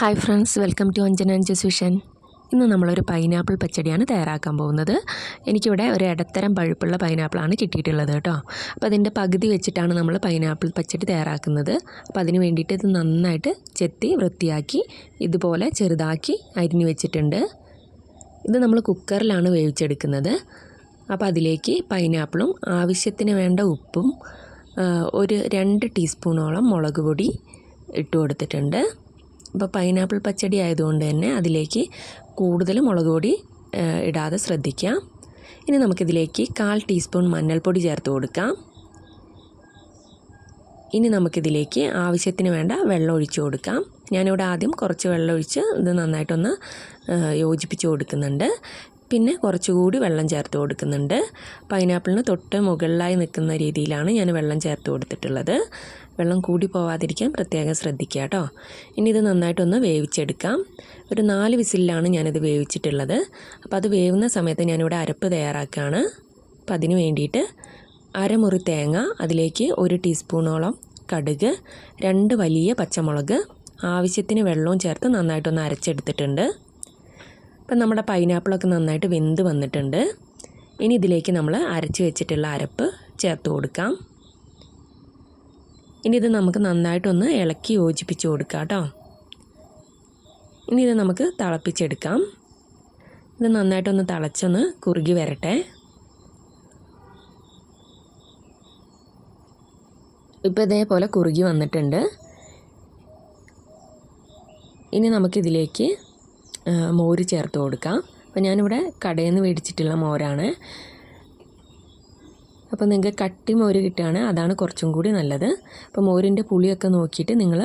Hi friends welcome to Anjana Anjas vision ഇന്ന് നമ്മളൊരു pineapple പച്ചടിയാണ് തയ്യാറാക്കാൻ പോകുന്നത്. എനിക്കിവിടെ ഒരു ഇടത്തരം പഴുപ്പുള്ള പൈനാപ്പിളാണ് കിട്ടിയിട്ടുള്ളത് കേട്ടോ. അപ്പോൾ അതിന്റെ പകുതി വെച്ചിട്ടാണ് നമ്മൾ പൈനാപ്പിൾ പച്ചടി തയ്യാറാക്കുന്നത്. അപ്പോൾ അതിന് വേണ്ടിയിട്ട് ഇത് നന്നായിട്ട് ചെത്തി വൃത്തിയാക്കി ഇതുപോലെ ചെറുതാക്കി അരിഞ്ഞു വെച്ചിട്ടുണ്ട്. ഇത് നമ്മൾ കുക്കറിലാണ് വേവിച്ചെടുക്കുന്നത്. അപ്പോൾ അതിലേക്ക് പൈനാപ്പിളും ആവശ്യത്തിന് വേണ്ട ഉപ്പും ഒരു രണ്ട് ടീസ്പൂണോളം മുളക് പൊടി ഇട്ട് കൊടുത്തിട്ടുണ്ട്. അപ്പോൾ പൈനാപ്പിൾ പച്ചടി ആയതുകൊണ്ട് തന്നെ അതിലേക്ക് കൂടുതൽ മുളക് പൊടി ഇടാതെ ശ്രദ്ധിക്കാം. ഇനി നമുക്കിതിലേക്ക് കാൽ ടീസ്പൂൺ മഞ്ഞൾപ്പൊടി ചേർത്ത് കൊടുക്കാം. ഇനി നമുക്കിതിലേക്ക് ആവശ്യത്തിന് വേണ്ട വെള്ളം ഒഴിച്ചു കൊടുക്കാം. ഞാനിവിടെ ആദ്യം കുറച്ച് വെള്ളം ഒഴിച്ച് ഇത് നന്നായിട്ടൊന്ന് യോജിപ്പിച്ച് കൊടുക്കുന്നുണ്ട്. പിന്നെ കുറച്ചുകൂടി വെള്ളം ചേർത്ത് കൊടുക്കുന്നുണ്ട്. പൈനാപ്പിളിന് തൊട്ട് മുകളിലായി നിൽക്കുന്ന രീതിയിലാണ് ഞാൻ വെള്ളം ചേർത്ത് കൊടുത്തിട്ടുള്ളത്. വെള്ളം കൂടി പോവാതിരിക്കാൻ പ്രത്യേകം ശ്രദ്ധിക്കുക കേട്ടോ. ഇനി ഇത് നന്നായിട്ടൊന്ന് വേവിച്ചെടുക്കാം. ഒരു നാല് വിസിലാണ് ഞാനിത് വേവിച്ചിട്ടുള്ളത്. അപ്പോൾ അത് വേവുന്ന സമയത്ത് ഞാനിവിടെ അരപ്പ് തയ്യാറാക്കുകയാണ്. അപ്പം അതിന് വേണ്ടിയിട്ട് അരമുറി തേങ്ങ അതിലേക്ക് ഒരു ടീസ്പൂണോളം കടുക് രണ്ട് വലിയ പച്ചമുളക് ആവശ്യത്തിന് വെള്ളവും ചേർത്ത് നന്നായിട്ടൊന്ന് അരച്ചെടുത്തിട്ടുണ്ട്. അപ്പം നമ്മുടെ പൈനാപ്പിളൊക്കെ നന്നായിട്ട് വെന്ത് വന്നിട്ടുണ്ട്. ഇനി ഇതിലേക്ക് നമ്മൾ അരച്ച് വെച്ചിട്ടുള്ള അരപ്പ് ചേർത്ത് കൊടുക്കാം. ഇനി ഇത് നമുക്ക് നന്നായിട്ടൊന്ന് ഇളക്കി യോജിപ്പിച്ച് കൊടുക്കാം കേട്ടോ. ഇനി ഇത് നമുക്ക് തിളപ്പിച്ചെടുക്കാം. ഇത് നന്നായിട്ടൊന്ന് തിളച്ചൊന്ന് കുറുകി വരട്ടെ. ഇപ്പോൾ ഇതേപോലെ കുറുകി വന്നിട്ടുണ്ട്. ഇനി നമുക്കിതിലേക്ക് മോര് ചേർത്ത് കൊടുക്കാം. അപ്പോൾ ഞാനിവിടെ കടയിൽ നിന്ന് മേടിച്ചിട്ടുള്ള മോരാണ്. അപ്പോൾ നിങ്ങൾക്ക് കട്ടി മോര് കിട്ടുകയാണ് അതാണ് കുറച്ചും കൂടി നല്ലത്. അപ്പോൾ മോരിന്റെ പുളിയൊക്കെ നോക്കിയിട്ട് നിങ്ങൾ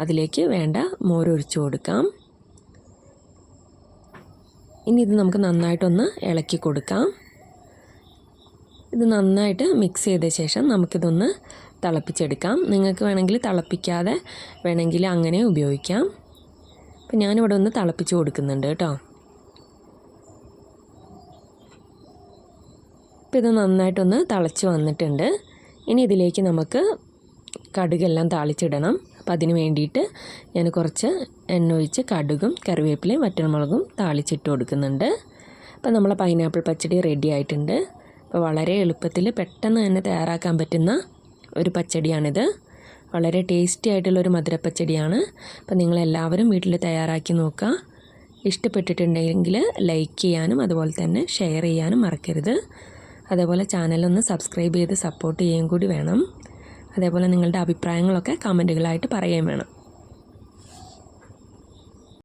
അതിലേക്ക് വേണ്ട മോര് ഒഴിച്ചു കൊടുക്കാം. ഇനി ഇത് നമുക്ക് നന്നായിട്ടൊന്ന് ഇളക്കി കൊടുക്കാം. ഇത് നന്നായിട്ട് മിക്സ് ചെയ്ത ശേഷം നമുക്കിതൊന്ന് തിളപ്പിച്ചെടുക്കാം. നിങ്ങൾക്ക് വേണമെങ്കിൽ തിളപ്പിക്കാതെ വേണമെങ്കിൽ അങ്ങനെ ഉപയോഗിക്കാം. അപ്പം ഞാനിവിടെ ഒന്ന് തിളപ്പിച്ച് കൊടുക്കുന്നുണ്ട് കേട്ടോ. അപ്പം ഇത് നന്നായിട്ടൊന്ന് തിളച്ച് വന്നിട്ടുണ്ട്. ഇനി ഇതിലേക്ക് നമുക്ക് കടുകെല്ലാം താളിച്ചിടണം. അപ്പം അതിന് വേണ്ടിയിട്ട് ഞാൻ കുറച്ച് എണ്ണ ഒഴിച്ച് കടുകും കറിവേപ്പിലയും വറ്റൽമുളകും താളിച്ചിട്ട് കൊടുക്കുന്നുണ്ട്. അപ്പം നമ്മളെ പൈനാപ്പിൾ പച്ചടി റെഡി ആയിട്ടുണ്ട്. അപ്പോൾ വളരെ എളുപ്പത്തിൽ പെട്ടെന്ന് തന്നെ തയ്യാറാക്കാൻ പറ്റുന്ന ഒരു പച്ചടിയാണിത്. വളരെ ടേസ്റ്റി ആയിട്ടുള്ളൊരു മധുരപ്പച്ചടിയാണ്. അപ്പോൾ നിങ്ങളെല്ലാവരും വീട്ടിൽ തയ്യാറാക്കി നോക്കുക. ഇഷ്ടപ്പെട്ടിട്ടുണ്ടെങ്കിൽ ലൈക്ക് ചെയ്യാനും അതുപോലെ തന്നെ ഷെയർ ചെയ്യാനും മറക്കരുത്. അതേപോലെ ചാനലൊന്ന് സബ്സ്ക്രൈബ് ചെയ്ത് സപ്പോർട്ട് ചെയ്യുകയും കൂടി വേണം. അതേപോലെ നിങ്ങളുടെ അഭിപ്രായങ്ങളൊക്കെ കമന്റുകളായിട്ട് പറയുകയും വേണം.